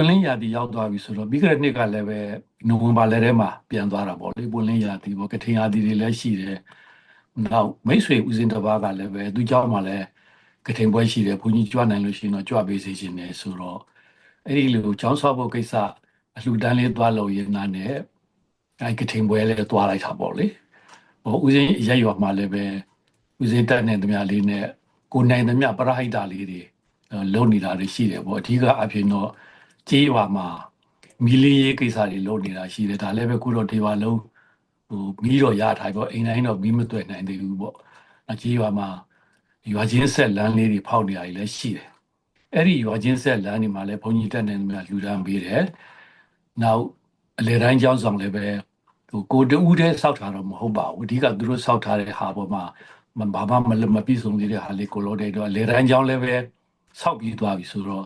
ပွင့်လင်းရာသီရောက်သွားပြီဆိုတော့ပြီးခဲ့တဲ့နှစ်ကလည်းပဲနိုဝင်ဘာလထဲမှာပြန်သွားတာပေါ့လေပွင့်လင်းရာသီပေါ့ကထင်ရာသီတွေလည်းရှိတယ်နောက်မိတ်ဆွေဦးစင်တစ်ပါးကလည်းပဲသူเจ้าမှလည်းကထင်ပွဲရှိတယ်ဘုန်းကြီးကြွနိုင်လို့ရှိရင်တော့ကြွပေးစေခြင်းတယ်ဆိုတော့အဲ့ဒီလိုကျောင်းဆောက်ဖို့ကိစ္စအလှူဒန်းလေးသွားလို့ရင်းနာနဲ့အဲ့ကထင်ပွဲလည်းသွားလိုက်တာပေါ့လေဟိုဦးစင်ရက်ရွာမှာလည်းပဲဦးစင်တက်နေသမျှလေးနဲ့ကိုနိုင်သမျှပရဟိတလေးတွေလုံနေတာတွေရှိတယ်ပေါ့အဓိကအဖြစ်တော့ ကြေးရွာမှာမီလီရေးကိစ္စတွေလုပ်နေတာရှိတယ်ဒါလည်းပဲခုတော့ဒီပါလုံးဟိုမီးတော့ရထားပေါ့အိမ်တိုင်းတော့မီးမသွက်နိုင်သေးဘူးပေါ့အကြေးရွာမှာရွာချင်းဆက်လမ်းလေးတွေဖောက်နေတာကြီးလည်းရှိတယ်အဲ့ဒီရွာချင်းဆက်လမ်းတွေမှာလည်းဘုန်းကြီးတက်နေတယ်များလူတန်းပေးတယ်နောက်အလေတိုင်းကျောင်းဆောင်လည်းပဲဟိုကိုတူးတဲ့စောက်ထားတော့မဟုတ်ပါဘူးအဓိကသူတို့စောက်ထားတဲ့ဟာပေါ်မှာဘာမှမမပြည့်စုံသေးတဲ့ဟာလေးကိုလို့တဲ့တော့လေတိုင်းကျောင်းလည်းပဲစောက်ပြီးသွားပြီဆိုတော့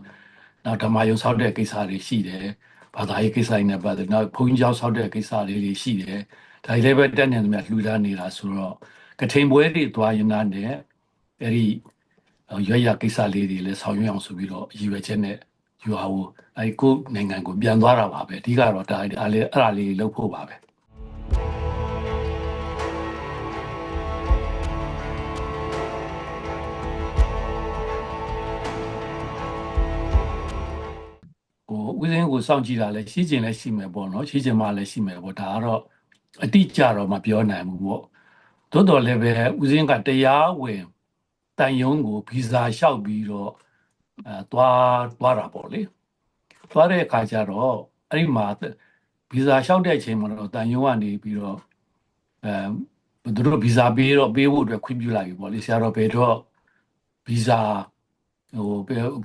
နောက်ဓမ္မယုံဆောက်တဲ့ကိစ္စတွေရှိတယ်ဘာသာရေးကိစ္စတွေနဲ့ပတ်သက်နောက်ဘုန်းကြီးကျောင်းဆောက်တဲ့ကိစ္စလေးတွေရှိတယ်ဒါတွေလည်းပဲတက်နေတယ်များလှူဒါန်းနေတာဆိုတော့ကထိန်ပွဲတွေသွားရင်နာနဲ့အဲ့ဒီရွရရကိစ္စလေးတွေလည်းဆောင်ရွက်အောင်ဆိုပြီးတော့ရည်ရွယ်ချက်နဲ့ယူဟာကိုအဲ့ကိုနိုင်ငံကိုပြန်သွားတာပါပဲအဓိကတော့ဒါအဲ့လေးအဲ့ဒါလေးလုပ်ဖို့ပါပဲ ကိုစောင့်ကြည့်တာလည်းရှိကျင်လည်းရှိမယ်ပေါ့နော်ရှိကျင်မှလည်းရှိမယ်ပေါ့ဒါကတော့အတိအကျတော့မပြောနိုင်ဘူးပေါ့သို့တော်လည်းပဲဦးစင်းကတရားဝင်တန်ယုံကိုဗီဇာလျှောက်ပြီးတော့အဲသွားသွားတာပေါ့လေသွားတဲ့အခါကျတော့အဲ့ဒီမှာဗီဇာလျှောက်တဲ့အချိန်မှာတော့တန်ယုံကနေပြီးတော့အဲသူတို့ဗီဇာပေးတော့ပေးဖို့အတွက်ခွင့်ပြုလိုက်ပြီပေါ့လေဆရာတော်ဘယ်တော့ဗီဇာ ဟို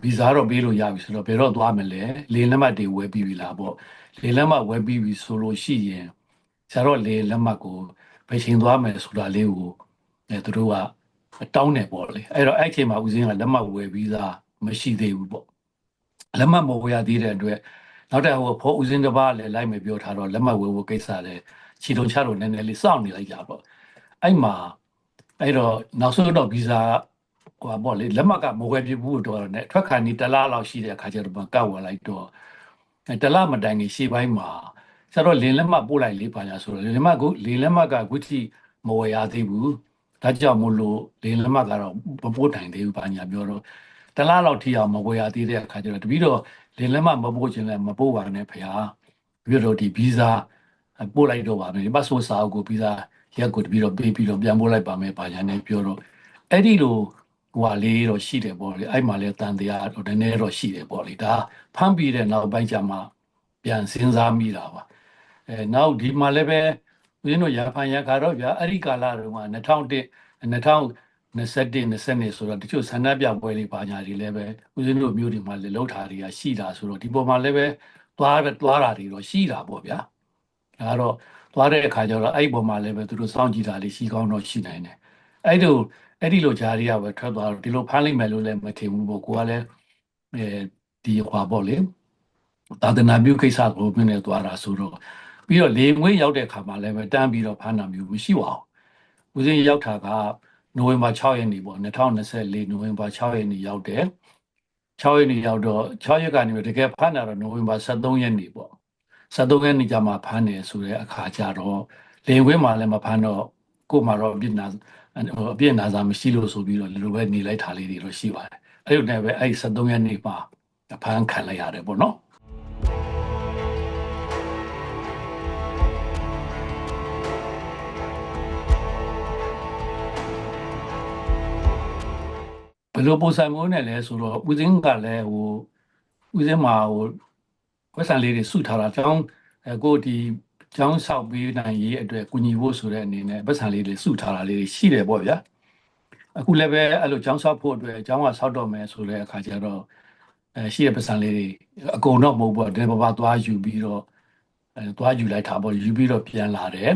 ဗီဇာတော့ပေးလို့ရပြီဆိုတော့ဘယ်တော့သွားမလဲလေလက်မှတ်တွေဝယ်ပြီးပြီလားပေါ့လေလက်မှတ်ဝယ်ပြီးပြီဆိုလို့ရှိရင်ဆရာတော်လေလက်မှတ်ကိုဘယ်ချိန်သွားမယ်ဆိုတာလေးကိုအဲသူတို့ကတောင်းတယ်ပေါ့လေအဲ့တော့အဲ့ချိန်မှာဦးစင်းကလက်မှတ်ဝယ်ပြီးသားမရှိသေးဘူးပေါ့လက်မှတ်မဝယ်ရသေးတဲ့အတွက်နောက်တဲ့ဟိုဖို့ဦးစင်းတစ်ပါးလည်းလိုက်မယ်ပြောထားတော့လက်မှတ်ဝယ်ဖို့ကိစ္စလည်းခြေတုံချတော့နည်းနည်းလေးစောင့်နေလိုက်ကြပေါ့အဲ့မှာအဲ့တော့နောက်ဆုံးတော့ဗီဇာ ဟိုပေါ့လေလက်မှတ်ကမဝယ်ပြဘူးတော့ねထွက်ခါနီတလားလောက်ရှိတဲ့အခါကျတော့ကောက်ဝယ်လိုက်တော့တလားမတိုင်ခင်ရှေ့ပိုင်းမှာကျတော့လင်းလက်မှတ်ပို့လိုက်လေးပါညာဆိုတော့လင်းလက်မှတ်ကိုလင်းလက်မှတ်ကခုထိမဝယ်ရသေးဘူးဒါကြောင့်မို့လို့လင်းလက်မှတ်ကတော့မပို့နိုင်သေးဘူးပါညာပြောတော့တလားလောက်ထိအောင်မဝယ်ရသေးတဲ့အခါကျတော့တပီတော့လင်းလက်မှတ်မပို့ခြင်းလည်းမပို့ပါနဲ့ဖေဟာပြီးတော့ဒီဗီဇာပို့လိုက်တော့ပါမယ်ဒီပတ်ဆိုစာအုပ်ကိုဗီဇာရက်ကိုတပီတော့ပေးပြီးတော့ပြန်ပို့လိုက်ပါမယ်ပါညာနဲ့ပြောတော့အဲ့ဒီလို ဟိုဟာလေးတော့ရှိတယ်ပေါ့လေအဲ့မှာလည်းတန်တရားတော့နည်းနည်းတော့ရှိတယ်ပေါ့လေဒါဖမ်းပြီးတဲ့နောက်ပိုင်းကျမှပြန်စဉ်းစားမိတာပါအဲနောက်ဒီမှာလည်းပဲဦးဇင်းတို့ရဖန်ရခါတော့ဗျာအဲ့ဒီကာလတုန်းက2001 2021 20ဆိုတော့တချို့ဆန္ဒပြပွဲလေးပါညာတွေလည်းပဲဦးဇင်းတို့မျိုးတွေမှာလည်းလှုပ်ထားတွေကရှိတာဆိုတော့ဒီပေါ်မှာလည်းပဲသွားပဲသွားတာတွေတော့ရှိတာပေါ့ဗျာဒါကတော့သွားတဲ့အခါကျတော့အဲ့ဒီပေါ်မှာလည်းပဲသူတို့စောင့်ကြည့်တာလေးရှိကောင်းတော့ရှိနိုင်တယ်အဲ့ဒီ အဲ့ဒီလိုဂျာရီကပဲထွက်သွားတော့ဒီလိုဖမ်းလိုက်မယ်လို့လည်းမထင်ဘူးပေါ့ကိုကလည်းအဲဒီဟွာပေါ့လေသာသနာပြုကိစ္စကိုပြနေသွားတာဆိုတော့ပြီးတော့လေငွေရောက်တဲ့ခါမှာလည်းပဲတန်းပြီးတော့ဖမ်းတာမျိုးမရှိပါဘူးဦးစင်းရောက်တာကနိုဝင်ဘာ6ရက်နေ့ပေါ့2024နိုဝင်ဘာ6ရက်နေ့ရောက်တယ်6ရက်နေ့ရောက်တော့6ရက်ကနေတကယ်ဖမ်းတာတော့နိုဝင်ဘာ23ရက်နေ့ပေါ့23ရက်နေ့ကျမှဖမ်းတယ်ဆိုတဲ့အခါကျတော့လေငွေမှာလည်းမဖမ်းတော့ကို့မှာတော့ပြည်နာ အပြည့်နာစာမရှိလို့ဆိုပြီးတော့လိုပဲနေလိုက်တာလေးတွေတော့ရှိပါတယ်အဲ့လိုနဲ့ပဲအဲ့73ရက်နေ့မှာဖမ်းခံလိုက်ရတယ်ပေါ့နော်ဘယ်လိုပုံစံမျိုးနဲ့လဲဆိုတော့ဦးစင်းကလည်းဟိုဦးစင်းမှာဟိုဝက်ဆန်လေးတွေစုထားတာကျောင်းကိုဒီ ကျောင်းဆောက်ပေးနိုင်ရေးအတွက်ကုညီဖို့ဆိုတဲ့အနေနဲ့ပတ်စံလေးတွေစုထားတာလေးတွေရှိတယ်ပေါ့ဗျာအခုလည်းပဲအဲ့လိုကျောင်းဆောက်ဖို့အတွက်ကျောင်းကဆောက်တော့မယ်ဆိုတဲ့အခါကျတော့အဲရှိတဲ့ပတ်စံလေးတွေအကုန်တော့မဟုတ်ဘူးဒီဘဘသွားယူပြီးတော့အဲသွားယူလိုက်တာပေါ့ယူပြီးတော့ပြန်လာတယ်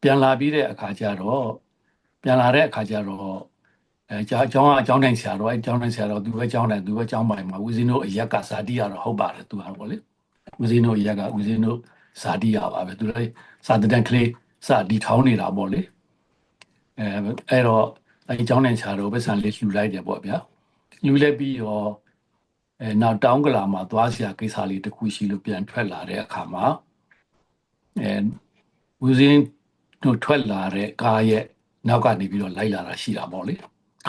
ပြန်လာပြီးတဲ့အခါကျတော့ပြန်လာတဲ့အခါကျတော့အဲကျောင်းကျောင်းကအကျောင်းတိုင်းဆရာတော်အဲကျောင်းတိုင်းဆရာတော်သူပဲကျောင်းတိုင်းသူပဲကျောင်းပိုင်မှာဦးဇင်းတို့အရက်ကဇာတိရတော့ဟုတ်ပါတယ်သူဟာပေါ့လေဦးဇင်းတို့အရက်ကဦးဇင်းတို့ ဇာတိရပါပဲသူလည်းစာတန်ကလေးစဒီထောင်းနေတာပေါ့လေအဲအဲ့တော့အဲကျောင်းနိုင်ချာတော့ပတ်စံလေးလှူလိုက်တယ်ပေါ့ဗျာလှူလိုက်ပြီးတော့အဲအဲနောက်တောင်းကလာမှာသွားစရာကိစ္စလေးတစ်ခုရှိလို့ပြန်ထွက်လာတဲ့အခါမှာအဲဦးစင်းတို့ထွက်လာတဲ့ကားရဲ့နောက်ကနေပြီးတော့လိုက်လာတာရှိတာပေါ့လေ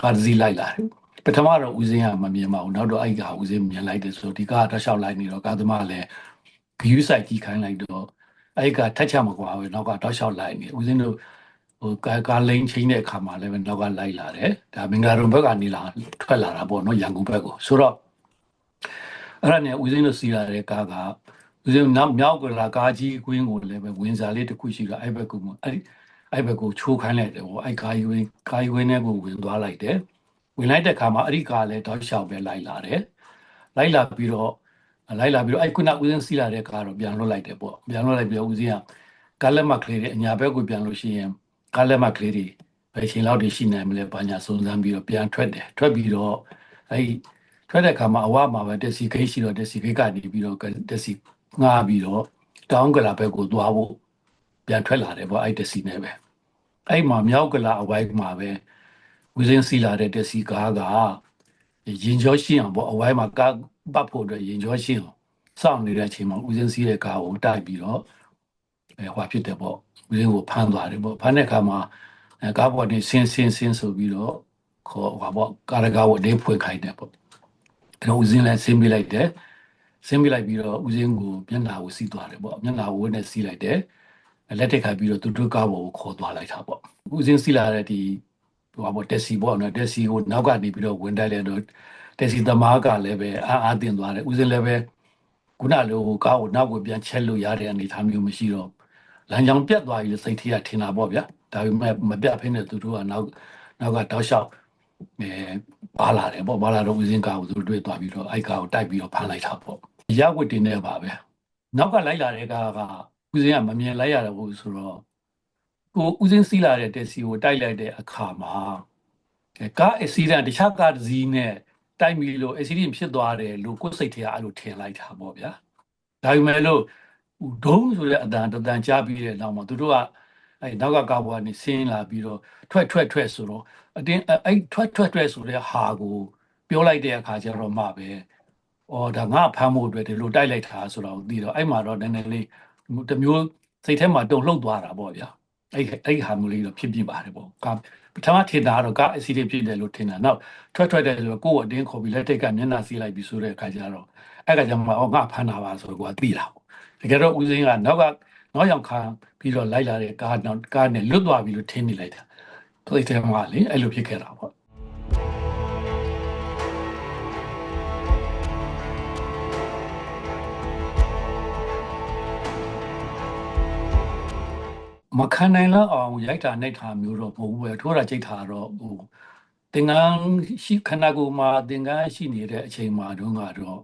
ကားတစ်စီးလိုက်လာတယ်ပထမတော့ဦးစင်းကမမြင်ပါဘူးနောက်တော့အဲ့ကဦးစင်းမြင်လိုက်တယ်ဆိုတော့ဒီကားတစ်လျှောက်လိုက်နေတော့ကားသမားလည်း ဂယူးဆိုင်ကြီးခိုင်းလိုက်တော့အဲ့ကထက်ချမကွာဘူးနောက်ကတောက်လျှောက်လိုက်နေဦးစင်းတို့ဟိုကာကာလိန်ချင်းတဲ့အခါမှာလည်းနောက်ကလိုက်လာတယ်ဒါမင်္ဂလာရုံဘက်ကနေလာထွက်လာတာပေါ့နော်ရန်ကုန်ဘက်ကိုဆိုတော့အဲ့ဒါနဲ့ဦးစင်းတို့စီလာတဲ့ကားကဦးစင်းနောက်မြောက်ကလာကားကြီးကွင်းကိုလည်းပဲဝင်စားလေးတစ်ခုရှိတော့အဲ့ဘက်ကိုအဲ့ဒီအဲ့ဘက်ကိုချိုးခိုင်းလိုက်တယ်ပေါ့အဲ့ကားကြီးဝင်ကားကြီးဝင်ထဲကိုဝင်သွားလိုက်တယ်ဝင်လိုက်တဲ့အခါမှာအဲ့ဒီကားလည်းတောက်လျှောက်ပဲလိုက်လာတယ်လိုက်လာပြီးတော့ လိုက်လာပြီးတော့အဲ့ခုနဦးစင်းစီလာတဲ့ကားတော့ပြန်လွတ်လိုက်တယ်ပေါ့ပြန်လွတ်လိုက်ပြီးတော့ဦးစင်းကကားလက်မှတ်ကလေးတွေအညာဘက်ကိုပြန်လို့ရှိရင်ကားလက်မှတ်ကလေးတွေဘယ်ချိန်လောက်တွေရှိနိုင်မလဲဘာညာစုံစမ်းပြီးတော့ပြန်ထွက်တယ်ထွက်ပြီးတော့အဲ့ဒီထွက်တဲ့အခါမှာအဝမှာပဲတက်စီခိတ်ရှိတော့တက်စီခိတ်ကနေပြီးတော့တက်စီငှားပြီးတော့တောင်းကလာဘက်ကိုသွားဖို့ပြန်ထွက်လာတယ်ပေါ့အဲ့တက်စီနဲ့ပဲအဲ့မှာမြောက်ကလာအဝိုင်းမှာပဲဦးစင်းစီလာတဲ့တက်စီကားက ရင်ကျော်ရှင်းအောင်ပေါ့အဝိုင်းမှာကားပတ်ဖို့အတွက်ရင်ကျော်ရှင်းအောင်စောင့်နေတဲ့အချိန်မှာဦးစင်းစီးတဲ့ကားကိုတိုက်ပြီးတော့အဲဟွာဖြစ်တယ်ပေါ့ဦးစင်းကိုဖမ်းသွားတယ်ပေါ့ဖမ်းတဲ့အခါမှာအဲကားပေါ်နေဆင်းဆင်းဆင်းဆိုပြီးတော့ခေါ်ဟွာပေါ့ကားကားကိုလေးဖွင့်ခိုင်းတယ်ပေါ့အဲတော့ဦးစင်းလည်းဆင်းပြလိုက်တယ်ဆင်းပြလိုက်ပြီးတော့ဦးစင်းကိုမျက်နှာကိုစီးသွားတယ်ပေါ့မျက်နှာကိုဝတ်နဲ့စီးလိုက်တယ်လက်ထက်ခါပြီးတော့သူတို့ကားပေါ်ကိုခေါ်သွားလိုက်တာပေါ့ဦးစင်းစီးလာတဲ့ဒီ ဟိုပါတက်စီပေါ့နော်တက်စီကိုနောက်ကနေပြီးတော့ဝင်တိုက်လိုက်တော့တက်စီသမားကလည်းပဲအားအားတင်သွားတယ်ဦးစင်းလည်းပဲခုနလိုကားကိုနောက်ကိုပြန်ချက်လို့ရတဲ့အနေအထားမျိုးမရှိတော့လမ်းကြောင်းပြတ်သွားပြီလို့စိတ်ထဲကထင်တာပေါ့ဗျာဒါပေမဲ့မပြတ်ဖိနဲ့သူတို့ကနောက်နောက်ကတောက်လျှောက်အဲပါလာတယ်ပေါ့ပါလာတော့ဦးစင်းကားကိုသူတို့တွေ့သွားပြီးတော့အဲ့ကားကိုတိုက်ပြီးတော့ဖမ်းလိုက်တာပေါ့ရဝတ်တင်နေပါပဲနောက်ကလိုက်လာတဲ့ကားကဦးစင်းကမမြင်လိုက်ရတော့ဘူးဆိုတော့ ကိုဦးစင်းစီးလာတဲ့တက်စီကိုတိုက်လိုက်တဲ့အခါမှာကားအက်ဆီဒန့်တခြားကားတစ်စီးနဲ့တိုက်ပြီလို့အက်ဆီဒန့်ဖြစ်သွားတယ်လို့ကိုယ်စိတ်ထဲကအဲ့လိုထင်လိုက်တာပေါ့ဗျာဒါပေမဲ့လို့ဒုံးဆိုတဲ့အတန်တန်ကြားပြီးတဲ့နောက်မှာသူတို့ကအဲ့နောက်ကကားပေါ်ကနေဆင်းလာပြီးတော့ထွက်ထွက်ထွက်ဆိုတော့အတင်းအဲ့ထွက်ထွက်ထွက်ဆိုတဲ့ဟာကိုပြောလိုက်တဲ့အခါကျတော့မှပဲအော်ဒါငါဖမ်းဖို့အတွက်ဒီလိုတိုက်လိုက်တာဆိုတော့သိတော့အဲ့မှာတော့နည်းနည်းလေးတမျိုးစိတ်ထဲမှာတုန်လှုပ်သွားတာပေါ့ဗျာ အဲ့အဲ့ဟာမျိုးလေးတော့ဖြစ်ပြပါတယ်ပေါ့ကပထမထင်တာကတော့ကားအစီတွေဖြစ်တယ်လို့ထင်တာနောက်ထွက်ထွက်တယ်ဆိုတော့ကိုယ့်အတင်းခေါ်ပြီးလက်ထိတ်ကမျက်နှာစီးလိုက်ပြီးဆိုတဲ့အခါကျတော့အဲ့ကကြောင့်မှအော်ငါဖမ်းတာပါဆိုတော့ကိုကသိတာပေါ့တကယ်တော့ဦးစင်းကနောက်ကနောက်ရောက်ခါပြီးတော့လိုက်လာတဲ့ကားနောက်ကားနဲ့လွတ်သွားပြီလို့ထင်နေလိုက်တာသိတယ်မှာလေအဲ့လိုဖြစ်ခဲ့တာပေါ့ မခံနိုင်တော့အောင်ရိုက်တာနှိုက်တာမျိုးတော့မဟုတ်ဘူးပဲထိုးတာကြိတ်တာတော့ဟိုသင်္ကန်းရှိခန္ဓာကိုယ်မှာသင်္ကန်းရှိနေတဲ့အချိန်မှာတုန်းကတော့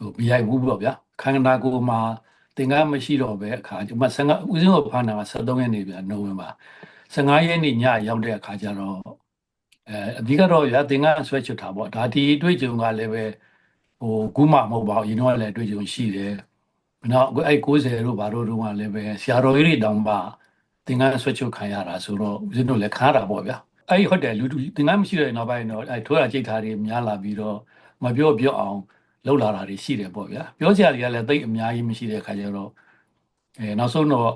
ဟိုမရိုက်ဘူးပေါ့ဗျာခန္ဓာကိုယ်မှာသင်္ကန်းမရှိတော့ပဲအခါကျမှ15ဦးစင်းကိုဖမ်းတာက73ရက်နေ့ဗျာနိုဝင်ဘာ15ရက်နေ့ညရောက်တဲ့အခါကျတော့အဲအဓိကတော့ရသင်္ကန်းဆွဲချွတ်တာပေါ့ဒါဒီအတွေ့အကြုံကလည်းပဲဟိုခုမှမဟုတ်ပါဘူးအရင်တော့လည်းအတွေ့အကြုံရှိတယ် နောက်အဲ့90တို့ဘာတို့တို့ကလည်းပဲဆရာတော်ကြီးတွေတောင်မှသင်္ကန်းဆွဲချုပ်ခံရတာဆိုတော့ဦးဇင်းတို့လည်းခါတာပေါ့ဗျာအဲ့ဟုတ်တယ်လူသင်္ကန်းမရှိတဲ့နောက်ပိုင်းတော့အဲ့ထိုးတာကြိတ်တာတွေများလာပြီးတော့မပြောပြောအောင်လောက်လာတာတွေရှိတယ်ပေါ့ဗျာပြောကြတွေကလည်းတိတ်အများကြီးမရှိတဲ့အခါကျတော့အဲနောက်ဆုံးတော့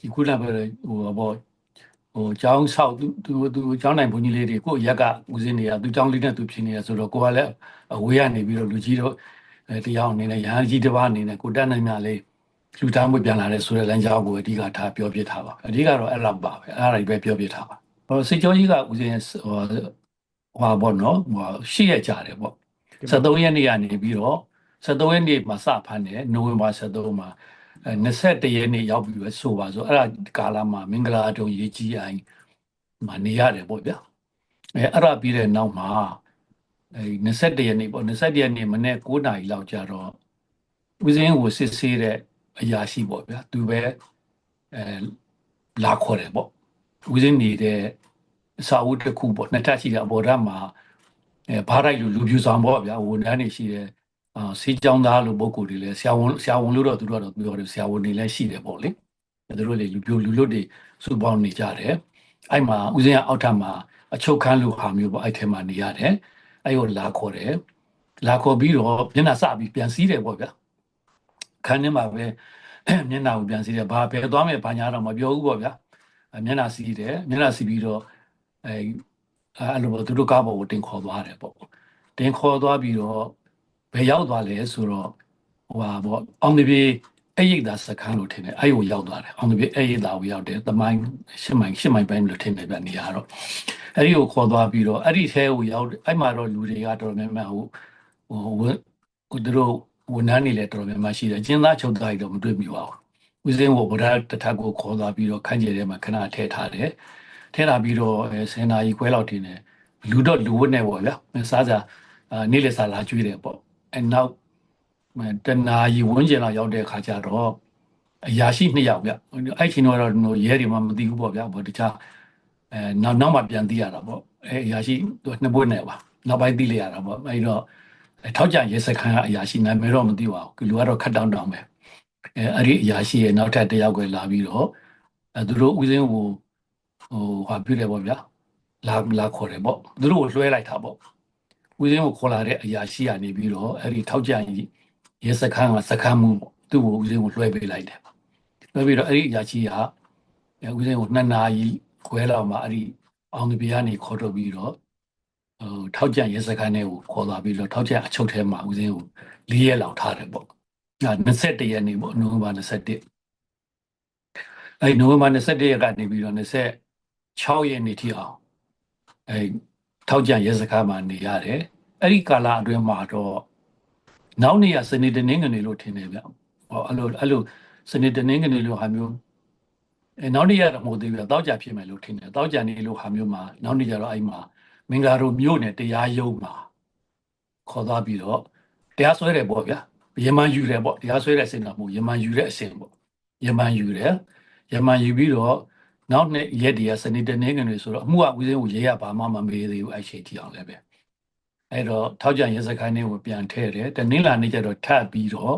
ဒီခုနကဟိုဘောဟိုကျောင်းဆောက်သူသူသူကျောင်းနိုင်ဘုန်းကြီးလေးတွေကိုရက်ကဦးစင်းတွေကသူကျောင်းလေးနဲ့သူဖြစ်နေရဆိုတော့ကိုကလည်းအဝေးကနေပြီးတော့လူကြီးတို့ အဲတရားအနေနဲ့ရဟန်းကြီးတစ်ပါးအနေနဲ့ကိုတက်နိုင်မြလေးလူသားမှုပြန်လာတဲ့ဆိုတဲ့လမ်းကြောင်းကိုအဓိကထားပြောပြထားပါအဓိကတော့အဲ့လောက်ပါပဲအဲ့ဒါတွေပဲပြောပြထားပါဟိုစိတ်ကြောကြီးကဦးစင်းဟိုဟောပေါ့နော်ဟိုရှေ့ရကြတယ်ပေါ့73ရက်နေ့ကနေပြီးတော့73ရက်နေ့မှာစဖမ်းတယ်နိုဝင်ဘာ73မှာအဲ21ရက်နေ့ရောက်ပြီးပဲဆိုပါဆိုအဲ့ဒါကာလမှာမင်္ဂလာတုံရေးကြီးအိုင်မှာနေရတယ်ပေါ့ဗျာအဲအဲ့ဒါပြီးတဲ့နောက်မှာ အဲ21ရက်နေ့ပေါ့21ရက်နေ့မနေ့9နာရီလောက်ကြာတော့ဦးစင်းကိုစစ်ဆေးတဲ့အရာရှိပေါ့ဗျာသူပဲအဲလာခေါ်တယ်ပေါ့ဦးစင်းနေတဲ့အစာအုပ်တစ်ခုပေါ့နှစ်ထပ်ရှိတဲ့အပေါ်ဓာတ်မှာအဲဘားရိုက်လူလူပြူဆောင်ပေါ့ဗျာဝန်ထမ်းတွေရှိတယ်အာစီးကြောင်းသားလို့ပုံကိုယ်တွေလည်းဆရာဝန်ဆရာဝန်လို့တော့သူတို့ကတော့ပြောတယ်ဆရာဝန်တွေလည်းရှိတယ်ပေါ့လေသူတို့လည်းလူပြိုလူလွတ်တွေစုပေါင်းနေကြတယ်အဲ့မှာဦးစင်းကအောက်ထပ်မှာအချုပ်ခန်းလိုဟာမျိုးပေါ့အဲ့ထဲမှာနေရတယ် အဲ့ကိုလာခေါ်တယ်လာခေါ်ပြီးတော့မျက်နှာစပြီးပြန်စီးတယ်ပေါ့ဗျာခန်းထဲမှာပဲမျက်နှာကိုပြန်စီးတယ်ဘာပဲသွားမယ်ဘာညာတော့မပြောဘူးပေါ့ဗျာအဲမျက်နှာစီးတယ်မျက်နှာစီးပြီးတော့အဲအဲ့လိုပေါ့သူတို့ကားပေါ်ကိုတင်ခေါ်သွားတယ်ပေါ့တင်ခေါ်သွားပြီးတော့ဘယ်ရောက်သွားလဲဆိုတော့ဟိုဟာပေါ့အောင်တပြေ အဲ့ရိတ်သာစခန်းလို့ထင်တယ်အဲ့ကိုရောက်သွားတယ်အောင်တပြေအဲ့ရိတ်သာကိုရောက်တယ်တမိုင်းရှစ်မိုင်ရှစ်မိုင်ပိုင်းလို့ထင်တယ်ဗျနေရာတော့အဲ့ဒီကိုခေါ်သွားပြီးတော့အဲ့ဒီထဲကိုရောက်အဲ့မှာတော့လူတွေကတော်တော်များများဟိုဟိုဝဟိုသူတို့ဝန်ထမ်းတွေလည်းတော်တော်များများရှိတယ်ကျင်းသားချုပ်သားတွေတော့မတွေ့မိပါဘူးဦးစင်းကိုဗုဒ္ဓတထက်ကိုခေါ်သွားပြီးတော့ခန်းကျဲထဲမှာခဏထည့်ထားတယ်ထည့်ထားပြီးတော့အဲစင်နာကြီးခွဲလောက်တင်တယ်လူတော့လူဝတ်နေပေါ့ဗျာစားစားအာနေ့လည်စာလာကျွေးတယ်ပေါ့အဲနောက် တနာရီဝန်းကျင်လောက်ရောက်တဲ့အခါကျတော့အရာရှိနှစ်ယောက်ဗျအဲ့ချိန်တော့ရဲတွေမှမသိဘူးပေါ့ဗျာဘောတခြားအဲနောက်နောက်မှပြန်သိရတာပေါ့အဲအရာရှိသူနှစ်ဘွဲ့နဲ့ပါနောက်ပိုင်းသိလိုက်ရတာပေါ့အဲဒီတော့ထောက်ကြရဲစခန်းကအရာရှိနာမည်တော့မသိပါဘူးလူကတော့ခတ်တောင်းတောင်းပဲအဲအဲ့ဒီအရာရှိရဲ့နောက်ထပ်တစ်ယောက်ကိုလာပြီးတော့အဲသူတို့ဦးစင်းကိုဟိုဟာပြတယ်ပေါ့ဗျာလာလာခေါ်တယ်ပေါ့သူတို့ကိုလွှဲလိုက်တာပေါ့ဦးစင်းကိုခေါ်လာတဲ့အရာရှိကနေပြီးတော့အဲ့ဒီထောက်ကြ ရဲစခန်းကစခန်းမှုပေါ့သူ့ကိုဦးစင်းကိုလွှဲပေးလိုက်တယ်လွှဲပြီးတော့အဲ့ဒီအရာရှိကအဲဦးစင်းကိုနှစ်နာရီခွဲလောက်မှအဲ့ဒီအောင်ဒီပြကနေခေါ်ထုတ်ပြီးတော့ဟိုထောက်ကြရဲစခန်းထဲကိုခေါ်သွားပြီးတော့ထောက်ကြအချုပ်ထဲမှာဦးစင်းကို၄ရက်လောက်ထားတယ်ပေါ့အဲ21ရက်နေ့ပေါ့နိုဝင်ဘာ21အဲနိုဝင်ဘာ21ရက်ကနေပြီးတော့26ရက်နေ့ထိအောင်အဲထောက်ကြရဲစခန်းမှာနေရတယ်အဲ့ဒီကာလအတွင်းမှာတော့ နောက်နေ့ကစနေတနင်္ဂနွေလို့ထင်တယ်ဗျဟောအဲ့လိုအဲ့လိုစနေတနင်္ဂနွေလို့ဟာမျိုးအဲနောက်နေ့ရတော့မဟုတ်သေးဘူးတောက်ကြဖြစ်မယ်လို့ထင်တယ်တောက်ကြနေလို့ဟာမျိုးမှာနောက်နေ့ကျတော့အဲ့မှာမင်္ဂလာတို့မြို့နယ်တရားရုံးမှာခေါ်သွားပြီးတော့တရားစွဲတယ်ပေါ့ဗျာယမန်ယူတယ်ပေါ့တရားစွဲတဲ့အဆင့်တော့မဟုတ်ယမန်ယူတဲ့အဆင့်ပေါ့ယမန်ယူတယ်ယမန်ယူပြီးတော့နောက်နေ့ရက်တည်းကစနေတနင်္ဂနွေဆိုတော့အမှုကဦးစင်းကိုရေးရပါမှမမေးသေးဘူးအဲ့ချိန်ထိအောင်လည်းပဲ အဲ့တော့ထောက်ကြရဲစခန်းလေးကိုပြန်ထည့်တယ်တနင်္လာနေ့ကျတော့ထပ်ပြီးတော့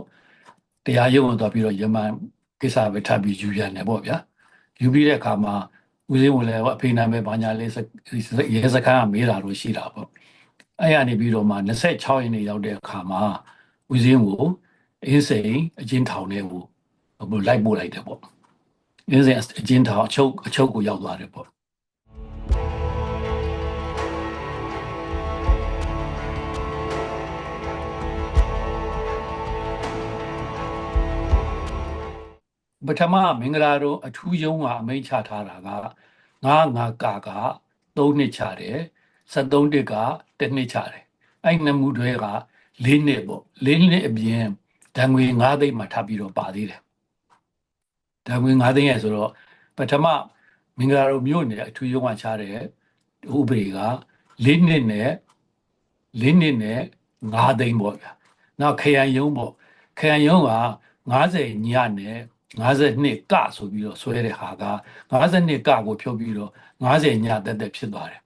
တရားရုံးကိုသွားပြီးတော့ယမန်ကိစ္စပဲထပ်ပြီးယူပြန်တယ်ပေါ့ဗျာယူပြီးတဲ့အခါမှာဦးစင်းဝင်လည်းအဖေနာမဲဘာညာလေးရဲစခန်းကမေးတာလို့ရှိတာပေါ့အဲ့ရနေပြီးတော့မှ26ရက်နေ့ရောက်တဲ့အခါမှာဦးစင်းကိုအင်းစိန်အချင်းထောင်ထဲကိုဘယ်လိုက်ပို့လိုက်တယ်ပေါ့အင်းစိန်အချင်းထောင်အချုပ်အချုပ်ကိုရောက်သွားတယ်ပေါ့ ပထမမင်္ဂလာတို့အထူးယုံကအမိန့်ချထားတာကငါငါကာက3နှစ်ချတယ်73တစ်က1နှစ်ချတယ်အဲ့နမှုတွေက၄နှစ်ပေါ့၄နှစ်အပြင်ဓာငွေ9သိန်းမှထပ်ပြီးတော့ပါသေးတယ်ဓာငွေ9သိန်းရဲ့ဆိုတော့ပထမမင်္ဂလာတို့မြို့နယ်အထူးယုံကချတဲ့ဥပဒေက၄နှစ်နဲ့၄နှစ်နဲ့9သိန်းပေါ့ဗျာနောက်ခရိုင်ယုံပေါ့ခရိုင်ယုံက90ညနဲ့ 52ကဆိုပြီးတော့ဆွဲတဲ့ဟာက52ကကိုဖြုတ်ပြီးတော့90ညတက်တက်ဖြစ်သွားတယ်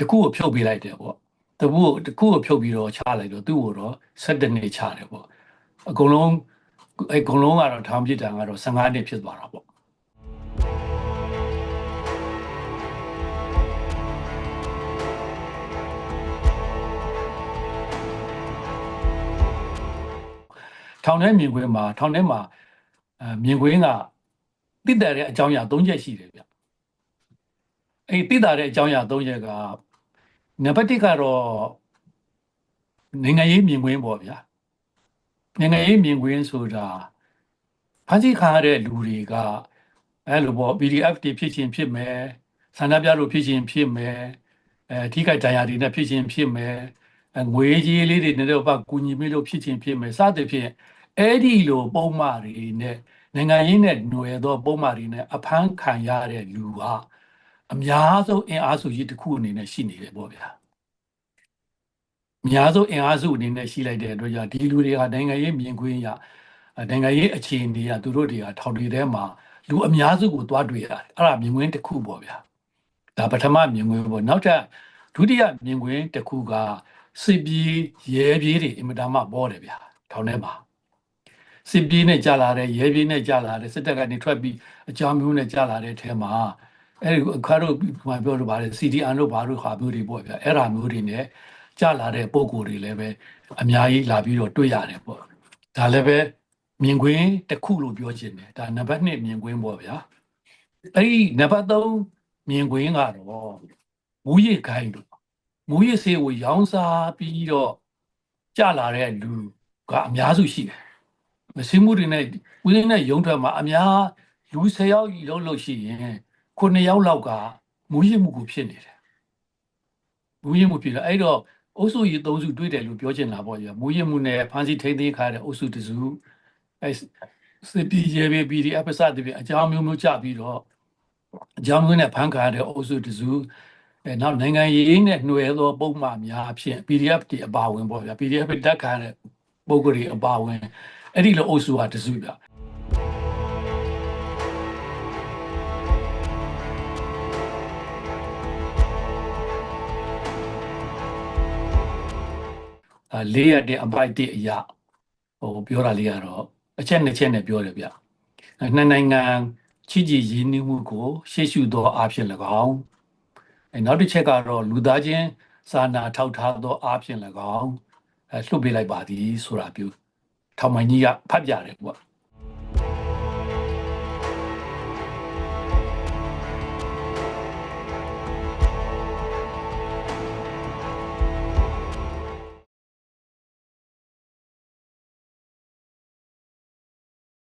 တခုကိုဖြုတ်ပေးလိုက်တယ်ပေါ့တခုတခုကိုဖြုတ်ပြီးတော့ချလိုက်တော့သူ့ကိုတော့17နှစ်ချတယ်ပေါ့အကုန်လုံးအကုန်လုံးကတော့ထောင်ပြစ်တာကတော့15နှစ်ဖြစ်သွားတာပေါ့ထောင်ထဲမြင်ကွင်းမှာထောင်ထဲမှာ အဲမြင်ကွင်းကတိတက်တဲ့အကြောင်းအရာ၃ချက်ရှိတယ်ဗျအဲ့တိတာတဲ့အကြောင်းအရာ၃ချက်ကနံပါတ်1ကတော့နိုင်ငံရေးမြင်ကွင်းပေါ့ဗျာနိုင်ငံရေးမြင်ကွင်းဆိုတာဖန်စီခါရတဲ့လူတွေကအဲ့လိုပေါ့ PDF တွေဖြစ်ချင်းဖြစ်မယ်ဆန္ဒပြလို့ဖြစ်ချင်းဖြစ်မယ်အဲထိခိုက်ဒဏ်ရာတွေနဲ့ဖြစ်ချင်းဖြစ်မယ်ငွေကြီးလေးတွေနဲ့တော့ပါကူညီမိလို့ဖြစ်ချင်းဖြစ်မယ်စသဖြင့် အဲ့ဒီလိုပုံမှန်တွေနဲ့နိုင်ငံရေးနဲ့ຫນွယ်သောပုံမှန်တွေနဲ့အဖမ်းခံရတဲ့လူကအများဆုံးအင်အားစုကြီးတစ်ခုအနေနဲ့ရှိနေတယ်ပေါ့ဗျာအများဆုံးအင်အားစုအနေနဲ့ရှိလိုက်တဲ့အတွက်ကြောင့်ဒီလူတွေကနိုင်ငံရေးမြင်ကွင်းရနိုင်ငံရေးအခြေအနေကသူတို့တွေကထောင်တွေထဲမှာလူအများစုကိုသွားတွေ့ရတယ်အဲ့ဒါမြင်ကွင်းတစ်ခုပေါ့ဗျာဒါပထမမြင်ကွင်းပေါ့နောက်ထပ်ဒုတိယမြင်ကွင်းတစ်ခုကစစ်ပြေးရဲပြေးတွေအင်မတန်မှပေါ်တယ်ဗျာထောင်ထဲမှာ စစ်ပြေးနဲ့ကြာလာတဲ့ရဲပြေးနဲ့ကြာလာတဲ့စစ်တပ်ကနေထွက်ပြီးအကြောင်းမျိုးနဲ့ကြာလာတဲ့ထဲမှာအဲ့ဒီအခါတို့ဘာပြောလို့ပါတယ် CDN တို့ဘာလို့ခါမျိုးတွေပေါ့ဗျာအဲ့ဒါမျိုးတွေ ਨੇ ကြလာတဲ့ပုံကိုယ်တွေလည်းပဲအများကြီးလာပြီးတော့တွေ့ရတယ်ပေါ့ဒါလည်းပဲမြင်ကွင်းတစ်ခုလို့ပြောချင်တယ်ဒါနံပါတ်1မြင်ကွင်းပေါ့ဗျာအဲ့ဒီနံပါတ်3မြင်ကွင်းကတော့မူရည်ခိုင်းတို့မူရည်စေးကိုရောင်းစားပြီးတော့ကြလာတဲ့လူကအများစုရှိတယ် မစင်းမှုတွေနဲ့ဦးရင်းနဲ့ရုံထွက်မှာအများလူ10ယောက်ကြီးလုံးလို့ရှိရင်9ယောက်လောက်ကမူရည်မှုကိုဖြစ်နေတယ်မူရည်မှုဖြစ်တယ်အဲ့တော့အုပ်စုကြီးသုံးစုတွေ့တယ်လို့ပြောချင်တာပေါ့ကြာမူရည်မှုနဲ့ဖန်စီထိန်းသိမ်းခါတဲ့အုပ်စုတစုအဲစစ်တီရဲဘေး PDF စတဲ့ပြင်အကြောင်းမျိုးမျိုးကြပြီးတော့အကြောင်းမျိုးနဲ့ဖန်ခါတဲ့အုပ်စုတစုအဲနောက်နိုင်ငံရေးနဲ့နှွယ်သောပုံမှန်များအဖြစ် PDF တွေအပါဝင်ပေါ့ဗျာ PDF တက်ခါတဲ့ပုံကလေးအပါဝင် အဲ့ဒီလိုအုပ်စုဟာတစုဗျာအဲလေးရတဲ့အပိုက်တဲ့အရာဟိုပြောတာလေးကတော့အချက်နှစ်ချက်နဲ့ပြောတယ်ဗျအဲနှစ်နိုင်ငံချစ်ကြည်ရင်းနှီးမှုကို ရှေ့ရှုသောအားဖြင့်၎င်းအဲနောက်တစ်ချက်ကတော့လူသားချင်းစာနာထောက်ထားသောအားဖြင့်၎င်းအဲလှုပ်ပေးလိုက်ပါသည်ဆိုတာပြော ထောင်မိုင်ကြီးကဖတ်ပြတယ်ကွာ